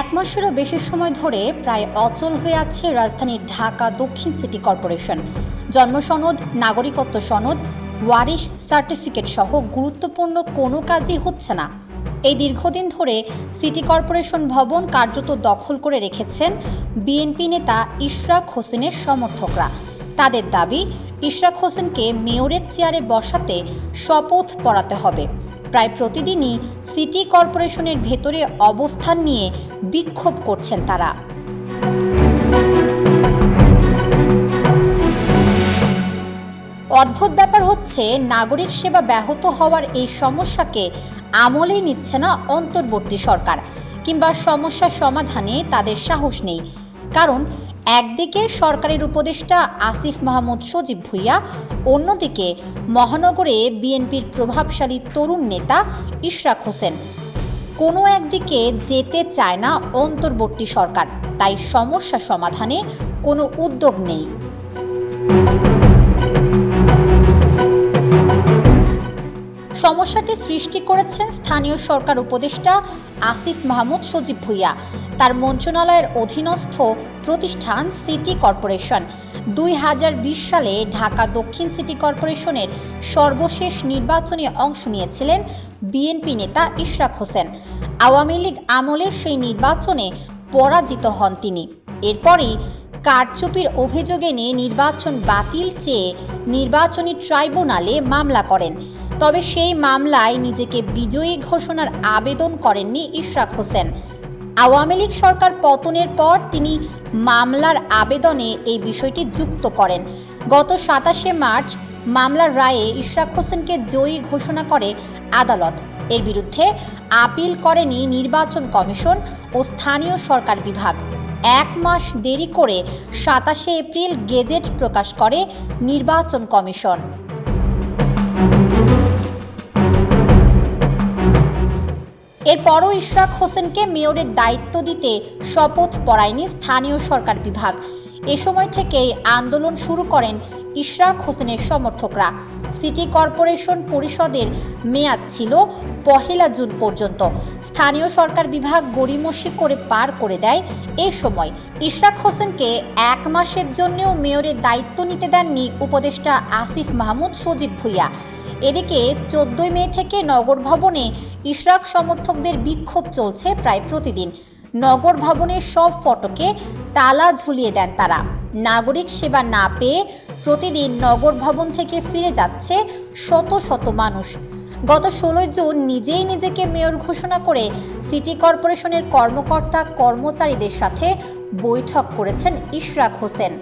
এক মাসেরও বেশি সময় ধরে প্রায় অচল হয়ে আছে রাজধানীর ঢাকা দক্ষিণ সিটি কর্পোরেশন। জন্ম সনদ নাগরিকত্ব সনদ, ওয়ারিশ সার্টিফিকেট সহ গুরুত্বপূর্ণ কোনো কাজই হচ্ছে না। এই দীর্ঘদিন ধরে সিটি কর্পোরেশন ভবন কার্যত দখল করে রেখেছেন বিএনপি নেতা ইশরাক হোসেনের সমর্থকরা। তাদের দাবি, ইশরাক হোসেনকে মেয়রের চেয়ারে বসাতে শপথ পড়াতে হবে। প্রায় প্রতিদিনই সিটি কর্পোরেশনের ভেতরে অবস্থান নিয়ে বিক্ষোভ করছেন তারা। অদ্ভুত ব্যাপার হচ্ছে, নাগরিক সেবা ব্যাহত হওয়ার এই সমস্যাকে আমলেই নিচ্ছে না অন্তর্বর্তী সরকার, কিংবা সমস্যার সমাধানে তাদের সাহস নেই। কারণ একদিকে সরকারের উপদেষ্টা আসিফ মাহমুদ সজীব ভুইয়া, অন্যদিকে মহানগরে বিএনপির প্রভাবশালী তরুণ নেতা ইশরাক হোসেন। কোনো একদিকে যেতে চায় না অন্তর্বর্তী সরকার, তাই সমস্যা সমাধানে কোনো উদ্যোগ নেই। সমস্যাটি সৃষ্টি করেছেন স্থানীয় সরকার উপদেষ্টা আসিফ মাহমুদ সজীব ভুইয়া। তার মন্ত্রণালয়ের অধীনস্থ প্রতিষ্ঠান সিটি কর্পোরেশন। দুই হাজার বিশ সালে ঢাকা দক্ষিণ সিটি কর্পোরেশনের সর্বশেষ নির্বাচনে অংশ নিয়েছিলেন বিএনপি নেতা ইশরাক হোসেন। আওয়ামী লীগ আমলে সেই নির্বাচনে পরাজিত হন তিনি। এরপরই কারচুপির অভিযোগ এনে নির্বাচন বাতিল চেয়ে নির্বাচনী ট্রাইব্যুনালে মামলা করেন। তবে সেই মামলায় নিজেকে বিজয়ী ঘোষণার আবেদন করেননি ইশরাক হোসেন। আওয়ামী লীগ সরকার পতনের পর তিনি মামলার আবেদনে এই বিষয়টি যুক্ত করেন। গত সাতাশে মার্চ মামলার রায়ে ইশরাক হোসেনকে জয়ী ঘোষণা করে আদালত। এর বিরুদ্ধে আপিল করেনি নির্বাচন কমিশন ও স্থানীয় সরকার বিভাগ। এক মাস দেরি করে সাতাশে এপ্রিল গেজেট প্রকাশ করে নির্বাচন কমিশন। এরপরও ইশরাক হোসেনকে মেয়রের দায়িত্ব দিতে শপথ পড়ায়নি স্থানীয় সরকার বিভাগ। এ সময় থেকেই আন্দোলন শুরু করেন ইশরাক হোসেনের সমর্থকরা। সিটি কর্পোরেশন পরিষদের মেয়াদ ছিল পহেলা জুন পর্যন্ত। স্থানীয় সরকার বিভাগ গড়িমসি করে পার করে দেয় এ সময়। ইশরাক হোসেনকে এক মাসের জন্যও মেয়রের দায়িত্ব নিতে দেননি উপদেষ্টা আসিফ মাহমুদ সজীব ভুইয়া। এদিকে চোদ্দই মে থেকে নগর ভবনে ইশরাক সমর্থকদের বিক্ষোভ চলছে প্রায় প্রতিদিন। নগর ভবনের সব ফটকে তালা ঝুলিয়ে দেন তারা। নাগরিক সেবা না পেয়ে প্রতিদিন নগর ভবন থেকে ফিরে যাচ্ছে শত শত মানুষ। গত ষোলোই জুন নিজেই নিজেকে মেয়র ঘোষণা করে সিটি কর্পোরেশনের কর্মকর্তা কর্মচারীদের সাথে বৈঠক করেছেন ইশরাক হোসেন।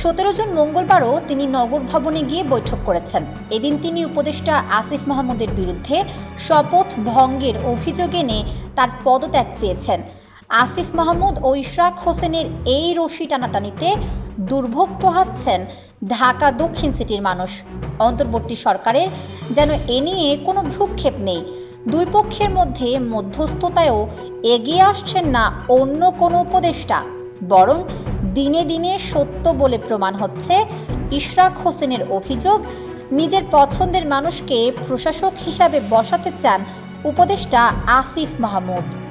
সতেরো জুন মঙ্গলবারও তিনি নগর ভবনে গিয়ে বৈঠক করেছেন। এদিন তিনি উপদেষ্টা আসিফ মাহমুদের বিরুদ্ধে শপথ ভঙ্গের অভিযোগ এনে তার পদত্যাগ চেয়েছেন। আসিফ মাহমুদ ও ইশরাক হোসেনের এই রশি টানাটানিতে দুর্ভোগ পোহাচ্ছেন ঢাকা দক্ষিণ সিটির মানুষ। অন্তর্বর্তী সরকারের যেন এ নিয়ে কোনো ভ্রুক্ষেপ নেই। দুই পক্ষের মধ্যে মধ্যস্থতায়ও এগিয়ে আসছেন না অন্য কোনো উপদেষ্টা। বরং দিনে দিনে সত্য বলে প্রমাণ হচ্ছে ইশরাক হোসেনের অভিযোগ, নিজের পছন্দের মানুষকে প্রশাসক হিসাবে বসাতে চান উপদেষ্টা আসিফ মাহমুদ।